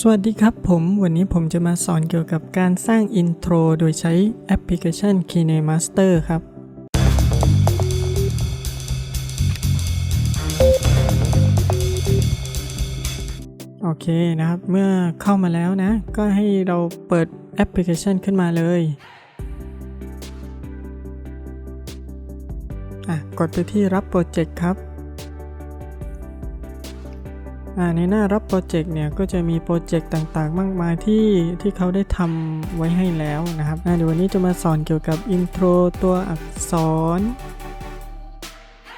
สวัสดีครับผม วันนี้ผมจะมาสอนเกี่ยวกับการสร้างอินโทรโดยใช้แอปพลิเคชัน KineMaster ครับ โอเคนะครับ เมื่อเข้ามาแล้วนะ ก็ให้เราเปิดแอปพลิเคชันขึ้นมาเลยอะกดไปที่รับโปรเจกต์ครับ ในหน้ารับโปรเจกต์เนี่ยก็จะมีโปรเจกต์ต่างๆ มากมายที่ที่เขาได้ทำไว้ให้แล้วนะครับเดี๋ยววันนี้จะมาสอนเกี่ยวกับอินโทรตัวอักษร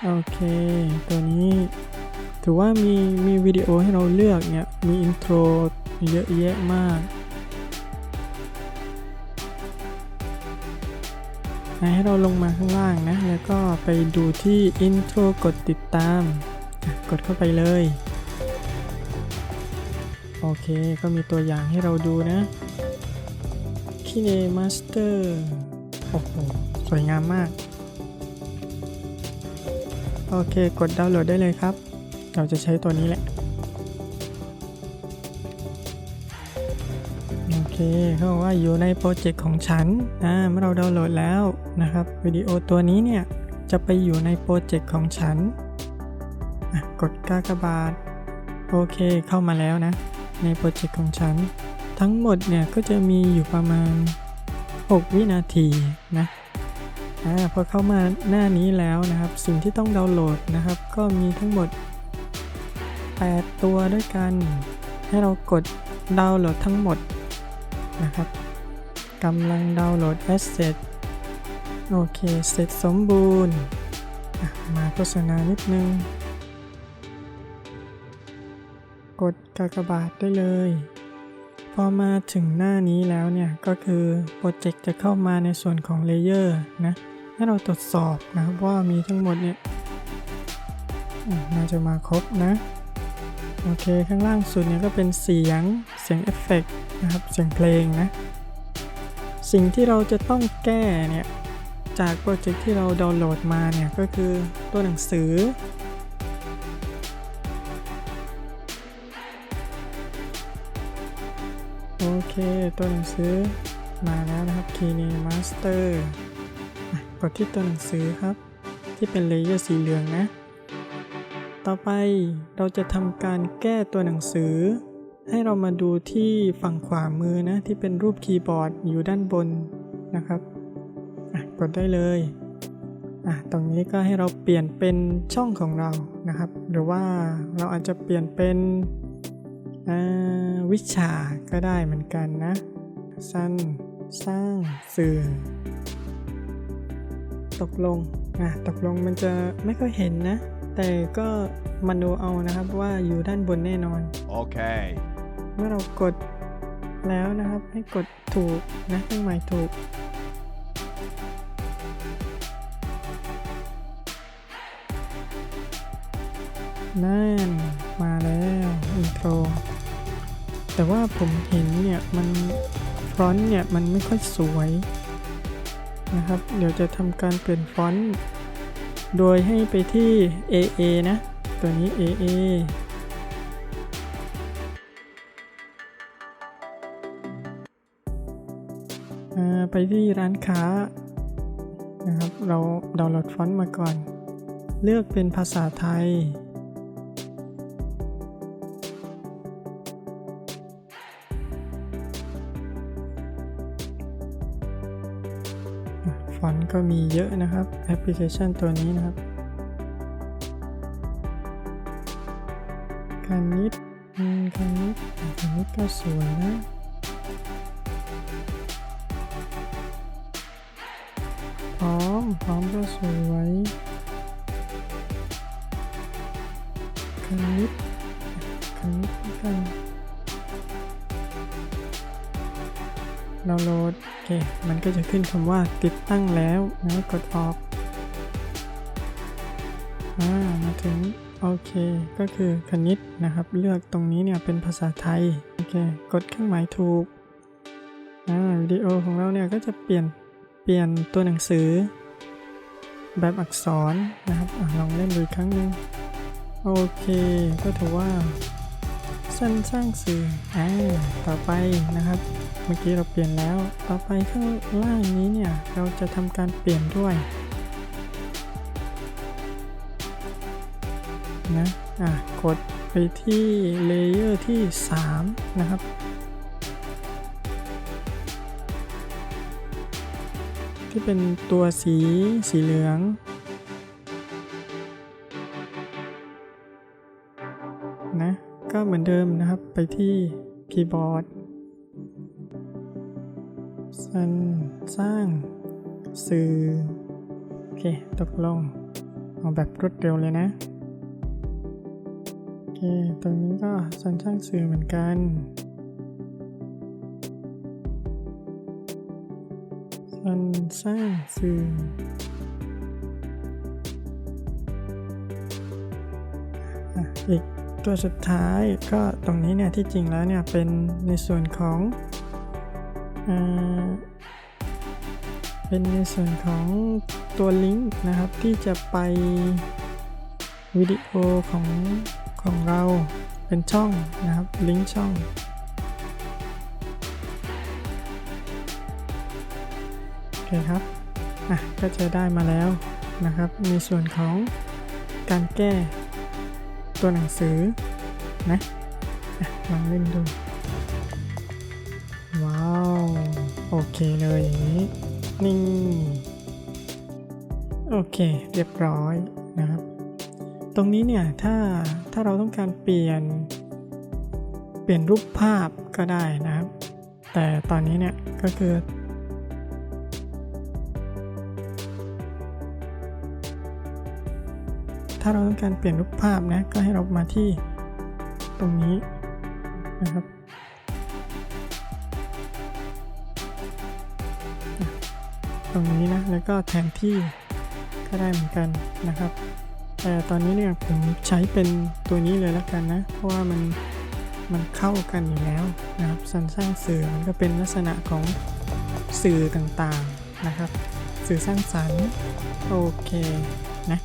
โอเค ตัวนี้ถือว่ามีมีวิดีโอให้เราเลือกเนี่ยมีอินโทรเยอะแยะมากให้เราลงมาข้างล่างนะ แล้วก็ไปดูที่อินโทรกดติดตาม กดเข้าไปเลย โอเคก็มีตัวอย่างให้เราดูนะ Kine Master โอ้โห สวยงามมาก โอเค กดดาวน์โหลดได้เลยครับ เราจะใช้ตัวนี้แหละ โอเคเขาบอกว่าอยู่ในโปรเจกต์ของฉันนะเมื่อเราดาวน์โหลดแล้วนะครับ วิดีโอตัวนี้เนี่ย จะไปอยู่ในโปรเจกต์ของฉัน กดกากบาท โอเคเข้ามาแล้วนะ ในโปรเจกต์ของฉัน ทั้งหมดเนี่ยก็จะมีอยู่ประมาณ 6 วินาทีนะอ่าพอเข้ามาหน้านี้แล้วนะครับ สิ่งที่ต้องดาวน์โหลดนะครับ ก็มีทั้งหมด 8 ตัวด้วยกัน ให้เรากดดาวน์โหลดทั้งหมดนะครับกำลังดาวน์โหลด Asset โอเค เสร็จสมบูรณ์ มาโฆษณานิดนึง กดกากบาทได้เลย พอมาถึงหน้านี้แล้วเนี่ยก็คือโปรเจกต์จะเข้ามาในส่วนของเลเยอร์นะ ให้เราตรวจสอบนะครับว่ามีทั้งหมดเนี่ยน่าจะมาครบนะ โอเคข้างล่างสุดเนี่ยก็เป็นเสียงเสียงเอฟเฟกต์นะครับเสียงเพลงนะ สิ่งที่เราจะต้องแก้เนี่ยจากโปรเจกต์ที่เราดาวน์โหลดมาเนี่ยก็คือตัวหนังสือ เค ตัวหนังสือมาแล้วนะครับ Kine Master อะกดที่ตัวหนังสือครับ ที่เป็นเลเยอร์สีเหลืองนะ ต่อไปเราจะทำการแก้ตัวหนังสือ ให้เรามาดูที่ฝั่งขวามือนะ ที่เป็นรูปคีย์บอร์ดอยู่ด้านบนนะครับกดได้เลยอะตรงนี้ก็ให้เราเปลี่ยนเป็นช่องของเรานะครับ หรือว่าเราอาจจะเปลี่ยนเป็น วิชาก็ได้เหมือนกันนะ สั้น สร้างสื่อ ตกลงอะตกลงมันจะไม่ค่อยเห็นนะ แต่ก็มาดูเอานะครับว่าอยู่ด้านบนแน่นอน Okay. เมื่อเรากดแล้วนะครับให้กดถูกนะเครื่องหมายถูก นั่น มาแล้ว อินโทร แต่ว่าผมเห็นเนี่ยมันฟอนต์เนี่ยมันไม่ค่อยสวยนะครับ เดี๋ยวจะทำการเปลี่ยนฟอนต์โดยให้ไปที่ AA นะ ตัวนี้ AA อ่าไปที่ร้านค้านะครับ เราดาวน์โหลดฟอนต์มาก่อน เลือกเป็นภาษาไทย ก็มีเยอะนะครับแอปพลิเคชันตัวนี้นะครับ คณิตอืมคณิตอะคณิตก็สวยนะพร้อมพร้อมก็สวยคณิต ดาวน์โหลดโอเคมันก็จะขึ้นคำว่าติดตั้งแล้วนะกดออกอ่ามาถึงโอเค ก็คือคณิตนะครับ เลือกตรงนี้เนี่ยเป็นภาษาไทย โอเค กดเครื่องหมายถูกอ่าวิดีโอของเราเนี่ยก็จะเปลี่ยน เปลี่ยนตัวหนังสือ แบบอักษรนะครับอลองเล่นดูอีกครั้งหนึ่งโอเค ก็ถือว่า สั้นสร้างสื่ออ่าต่อไปนะครับ เมื่อกี้เราเปลี่ยนแล้ว ต่อไปข้างล่างนี้เนี่ย เราจะทำการเปลี่ยนด้วยนะ อะ กดไปที่เลเยอร์ที่ 3 นะครับ ที่เป็นตัวสีสีเหลืองนะ ก็เหมือนเดิมนะครับไปที่คีย์บอร์ด สันสร้างสื่อ โอเค ตกลง เอาแบบรวดเร็วเลยนะ โอเค ตรงนี้ก็สันสร้างสื่อเหมือนกัน สันสร้างสื่ออะอีกตัวสุดท้ายก็ตรงนี้เนี่ยที่จริงแล้วเนี่ยเป็นในส่วนของ เป็นในส่วนของตัวลิงก์นะครับที่จะไปวิดีโอของของเราเป็นช่องนะครับลิงก์ช่อง โอเคครับ อะ ก็จะได้มาแล้วนะครับในส่วนของการแก้ตัวหนังสือนะอะลองเล่นดูาวโอเคเลยอย่างนี้ นี่ โอเค เรียบร้อยนะครับ ตรงนี้เนี่ย ถ้าถ้าเราต้องการเปลี่ยน เปลี่ยนรูปภาพก็ได้นะครับ แต่ตอนนี้เนี่ย ก็คือถ้าเราต้องการเปลี่ยนรูปภาพนะ ก็ให้เรามาที่ตรงนี้นะครับ ตรงนี้นะ แล้วก็แทนที่ก็ได้เหมือนกันนะครับ แต่ตอนนี้เนี่ยผมใช้เป็นตัวนี้เลยแล้วกันนะ เพราะว่ามันมันเข้ากันอยู่แล้วนะครับสันสร้างสื่อมันก็เป็นลักษณะของสื่อต่างๆนะครับ สื่อสร้างสรรค์โอเคนะ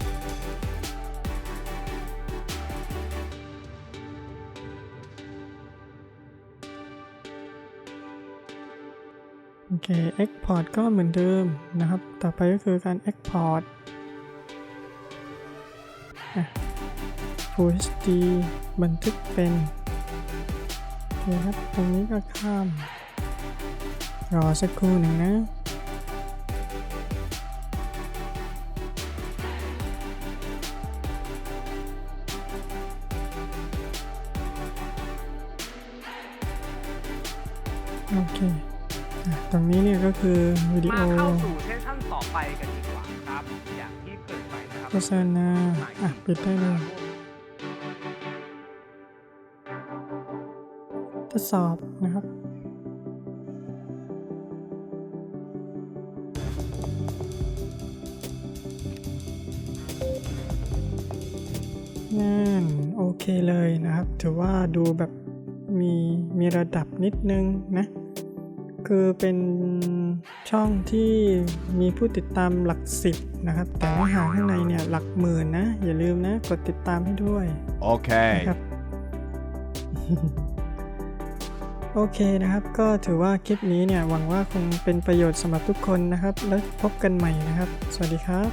เค Export ก็เหมือนเดิมนะครับ ต่อไปก็คือการ Export อะ Full HD บันทึกเป็นโอเคครับตรงนี้ก็ข้าม รอสักครู่หนึ่งนะโอเค ตรงนี้เนี่ยก็คือวิดีโอมาเข้าสู่เซสชั่นต่อไปกันดีกว่าครับ อย่างที่เกริดไปนะครับโฆษณาอะปิดได้เลยทดสอบนะครับนั่นโอเคเลยนะครับ ถือว่าดูแบบมีมีระดับนิดนึงนะ คือเป็นช่องที่มีผู้ติดตามหลักสิบนะครับ แต่เนื้อหาข้างในเนี่ยหลักหมื่นนะ อย่าลืมนะ กดติดตามให้ด้วย Okay. นะครับโอเคนะครับ ก็ถือว่าคลิปนี้เนี่ยหวังว่าคงเป็นประโยชน์สำหรับทุกคนนะครับ แล้วพบกันใหม่นะครับ สวัสดีครับ